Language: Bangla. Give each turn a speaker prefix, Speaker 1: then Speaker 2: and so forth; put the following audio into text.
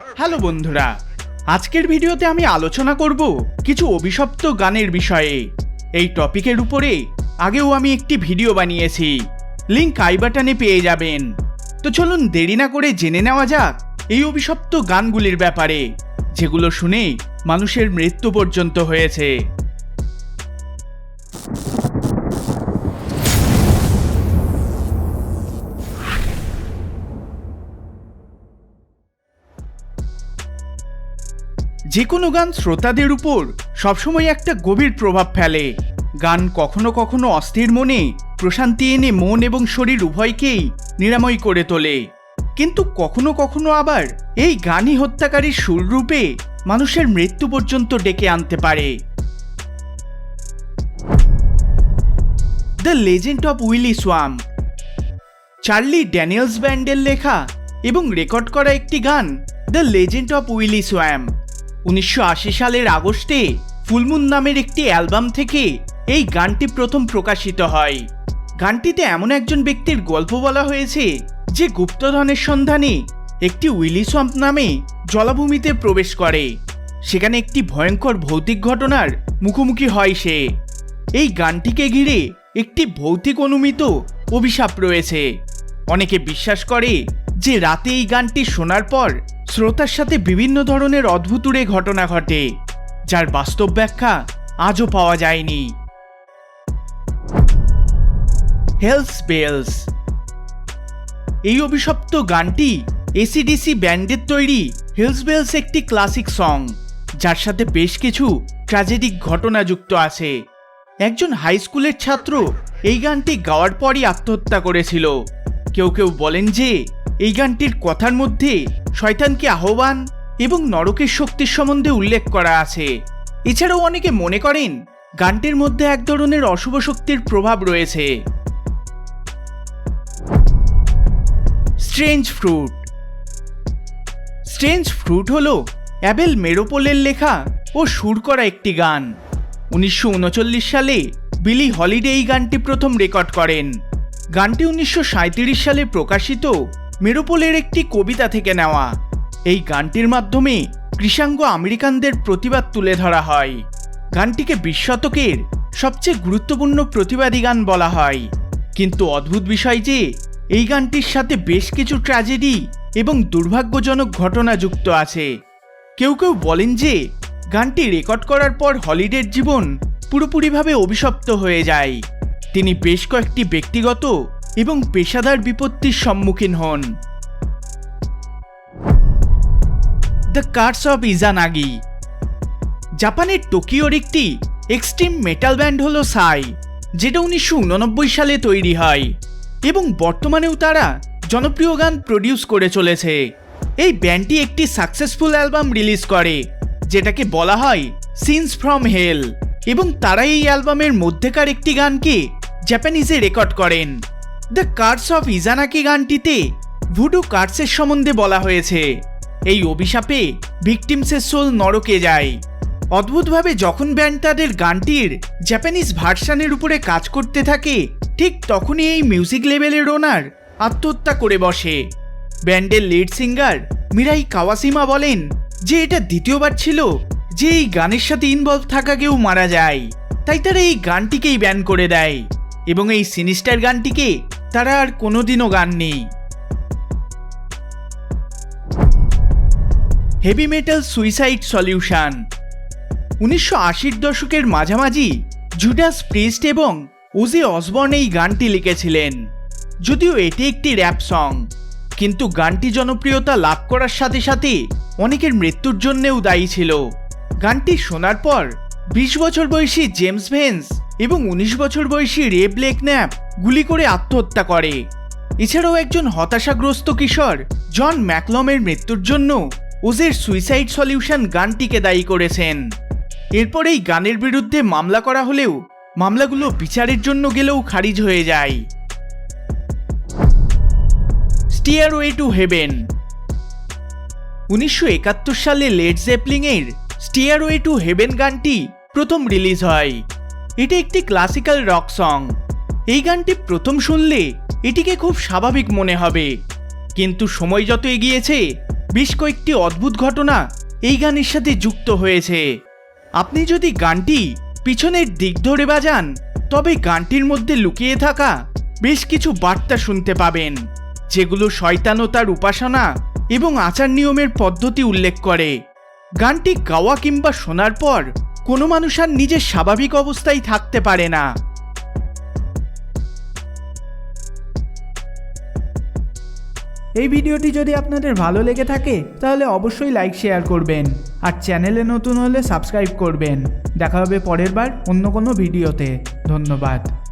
Speaker 1: হ্যালো বন্ধুরা, আজকের ভিডিওতে আমি আলোচনা করব কিছু অভিশপ্ত গানের বিষয়ে। এই টপিকের উপরে আগেও আমি একটি ভিডিও বানিয়েছি লিঙ্ক আই বাটনে পেয়ে যাবেন। তো চলুন দেরি না করে জেনে নেওয়া যাক এই অভিশপ্ত গানগুলির ব্যাপারে, যেগুলো শুনে মানুষের মৃত্যু পর্যন্ত হয়েছে। যে কোনো গান শ্রোতাদের উপর সবসময় একটা গভীর প্রভাব ফেলে। গান কখনো কখনো অস্থির মনে, প্রশান্তি এনে মন এবং শরীর উভয়কেই নিরাময় করে তোলে। কিন্তু কখনো কখনো আবার এই গানই হত্যাকারীর সুররূপে মানুষের মৃত্যু পর্যন্ত ডেকে আনতে পারে। The legend of Wooley Swamp. Charlie Daniels ব্যান্ডের লেখা এবং রেকর্ড করা একটি গান the legend of Wooley Swamp. উনিশশো আশি সালের আগস্টে ফুলমুন নামের একটি অ্যালবাম থেকে এই গানটি প্রথম প্রকাশিত হয়। গানটিতে এমন একজন ব্যক্তির গল্প বলা হয়েছে যে গুপ্তধনের সন্ধানে একটি উইলি সোয়াম্প নামে জলাভূমিতে প্রবেশ করে। সেখানে একটি ভয়ঙ্কর ভৌতিক ঘটনার মুখোমুখি হয় সে। এই গানটিকে ঘিরে একটি ভৌতিক অনুমিত অভিশাপ রয়েছে। অনেকে বিশ্বাস করে যে রাতে এই গানটি শোনার পর শ্রোতার সাথে বিভিন্ন ধরনের অদ্ভুতুরে ঘটনা ঘটে, যার বাস্তব ব্যাখ্যা আজও পাওয়া যায়নি। হেলস বেলস এই অভিশপ্ত গানটি এসিডিসি ব্যান্ডের তৈরি হেলস বেলস একটি ক্লাসিক সং, যার সাথে বেশ কিছু ট্র্যাজেডিক ঘটনা যুক্ত আছে। একজন হাই স্কুলের ছাত্র এই গানটি গাওয়ার পরই আত্মহত্যা করেছিল। কেউ কেউ বলেন যে এই গানটির কথার মধ্যে শয়তানকে আহ্বান এবং নরকের শক্তির সম্বন্ধে উল্লেখ করা আছে। এছাড়াও অনেকে মনে করেন গানটির মধ্যে এক ধরনের অশুভ শক্তির প্রভাব রয়েছে। Strange fruit. স্ট্রেঞ্জ ফ্রুট হল অ্যাবেল মেরোপোলের লেখা ও সুর করা একটি গান। উনিশশো উনচল্লিশ সালে বিলি হলিডে এই গানটি প্রথম রেকর্ড করেন। গানটি উনিশশো সাঁইত্রিশ সালে প্রকাশিত মেরোপোলের একটি কবিতা থেকে নেওয়া। এই গানটির মাধ্যমে কৃষাঙ্গ আমেরিকানদের প্রতিবাদ তুলে ধরা হয়। গানটিকে বিশ শতকের সবচেয়ে গুরুত্বপূর্ণ প্রতিবাদী গান বলা হয়। কিন্তু অদ্ভুত বিষয় যে, এই গানটির সাথে বেশ কিছু ট্র্যাজেডি এবং দুর্ভাগ্যজনক ঘটনা যুক্ত আছে। কেউ কেউ বলেন যে, গানটি রেকর্ড করার পর হলিডের জীবন পুরোপুরিভাবে অভিশপ্ত হয়ে যায়। তিনি বেশ কয়েকটি ব্যক্তিগত এবং পেশাদার বিপত্তির সম্মুখীন হন। The curse of Izanagi. জাপানের টোকিওর একটি এক্সট্রিম মেটাল ব্যান্ড হলো সাই, যেটা উনিশশো উননব্বই সালে তৈরি হয় এবং বর্তমানেও তারা জনপ্রিয় গান প্রডিউস করে চলেছে। এই ব্যান্ডটি একটি সাকসেসফুল অ্যালবাম রিলিজ করে, যেটাকে বলা হয় সিনস ফ্রম হেল, এবং তারা এই অ্যালবামের মধ্যেকার একটি গানকে জাপানিজে রেকর্ড করেন। দ্য কার্স অফ ইজানাকি গানটিতে ভুডু কার্সের সম্বন্ধে বলা হয়েছে। এই অভিশাপে ভিকটিমসের সোল নরকে যায়। অদ্ভুতভাবে যখন ব্যান্ড তাদের গানটির জাপানিজ ভার্সানের উপরে কাজ করতে থাকে, ঠিক তখনই এই মিউজিক লেভেলের ওনার আত্মহত্যা করে বসে। ব্যান্ডের লিড সিঙ্গার মিরাই কাওয়াসিমা বলেন যে এটা দ্বিতীয়বার ছিল যে এই গানের সাথে ইনভলভ থাকা কেউ মারা যায়। তাই তারা এই গানটিকেই ব্যান করে দেয় এবং এই সিনিস্টার গানটিকে তারা আর কোনোদিনও গান নেই। হেভি মেটাল সুইসাইড সলিউশন উনিশশো আশির দশকের মাঝামাঝি জুডাস প্রিস্ট এবং ওজে অসবর্ন এই গানটি লিখেছিলেন। যদিও এটি একটি র্যাপ সং কিন্তু গানটি জনপ্রিয়তা লাভ করার সাথে সাথে অনেকের মৃত্যুর জন্যেও দায়ী ছিল। গানটি শোনার পর বিশ বছর বয়সী জেমস ভেন্স এবং উনিশ বছর বয়সী রে ব্লেক ন্যাপ গুলি করে আত্মহত্যা করে। এছাড়াও একজন হতাশাগ্রস্ত কিশোর, জন ম্যাকলমের মৃত্যুর জন্য ওজের সুইসাইড সলিউশন গানটিকে দায়ী করেছেন। এরপর এই গানের বিরুদ্ধে মামলা করা হলেও মামলাগুলো বিচারের জন্য গেলেও খারিজ হয়ে যায়। Stairway to heaven. উনিশশো একাত্তর সালে লেড জেপলিংয়ের স্টিয়ারওয়ে টু হেভেন গানটি প্রথম রিলিজ হয়। এটি একটি ক্লাসিক্যাল রক সং এই গানটি প্রথম শুনলে এটিকে খুব স্বাভাবিক মনে হবে। কিন্তু সময় যত এগিয়েছে, বেশ কয়েকটি অদ্ভুত ঘটনা এই গানের সাথে যুক্ত হয়েছে। আপনি যদি গানটি পিছনের দিক ধরে বাজান, তবে গানটির মধ্যে লুকিয়ে থাকা বেশ কিছু বার্তা শুনতে পাবেন, যেগুলো শয়তানতার উপাসনা এবং আচার নিয়মের পদ্ধতি উল্লেখ করে। গানটি গাওয়া কিংবা শোনার পর কোনো মানুষ আর নিজের স্বাভাবিক অবস্থায় থাকতে পারে না।
Speaker 2: এই ভিডিওটি যদি আপনাদের ভালো লেগে থাকে, তাহলে অবশ্যই লাইক শেয়ার করবেন। আর চ্যানেলে নতুন হলে সাবস্ক্রাইব করবেন। দেখা হবে পরের বার অন্য কোনো ভিডিওতে। ধন্যবাদ।